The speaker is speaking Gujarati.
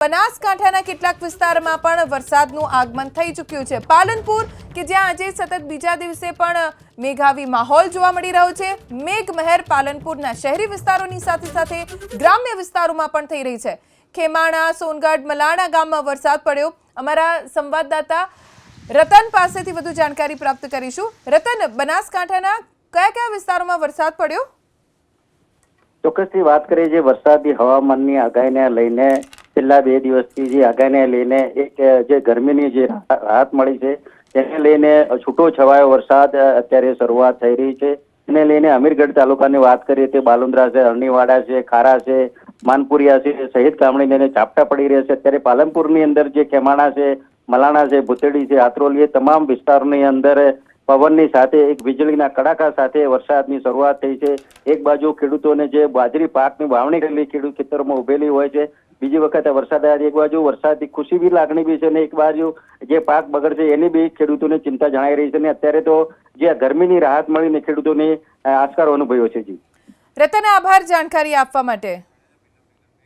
બનાસકાંઠાના કેટલાક વિસ્તારમાં પણ વરસાદનું આગમન થઈ ચૂક્યું છે. પાલનપુર, કે જ્યાં આજે સતત બીજા દિવસે પણ મેઘાવી માહોલ જોવા મળી રહ્યો છે મેઘ મહેર પાલનપુરના શહેરી વિસ્તારોની સાથે સાથે ગ્રામ્ય વિસ્તારોમાં પણ થઈ રહી છે. ખેમાણા, સોનગઢ, મલાણા ગામમાં વરસાદ પડ્યો. અમારા સંવાદદાતા રતન પાસેથી વધુ જાણકારી પ્રાપ્ત કરીશું. રતન, બનાસકાંઠાના કયા કયા વિસ્તારોમાં વરસાદ પડ્યો? ચોક્કસથી વાત કરીએ, જે વરસાદી હવામાનની આગાહીને લઈને છેલ્લા બે દિવસથી જે આગાહીને લઈને એક, જે ગરમીની જે રાહત મળી છે તેને લઈને છૂટો છવાયો વરસાદ અત્યારે શરૂઆત થઈ રહી છે. એને લઈને અમીરગઢ તાલુકાની વાત કરીએ તો બાલુંદ્રા છે, અરણીવાડા છે, ખારા છે, માનપુરિયા છે, સહિત ગામડીને લઈને ચાપટા પડી રહ્યા છે. અત્યારે પાલનપુરની અંદર જે કેમાણા છે, મલાણા છે, ભૂતેડી છે, આત્રોલી તમામ વિસ્તારોની અંદર પવનની સાથે, એક વીજળીના કડાકા સાથે વરસાદની શરૂઆત થઈ છે. એક બાજુ ખેડૂતોને જે બાજરી પાકની વાવણી કરેલી ખેડૂત ખેતરમાં ઉભેલી હોય છે. બીજી વખત વરસાદ આવ્યા, એક બાજુ વરસાદની ખુશી બી લાગણી બી છે ને એક બાજુ જે પાક બગડશે એની બી ખેડૂતોને ચિંતા જણાઈ રહી છે ને અત્યારે તો જે ગરમીની રાહત મળીને ખેડૂતોને આસ્કારો અનુભવ્યો છે જી. રતન આભાર જાણકારી આપવા માટે.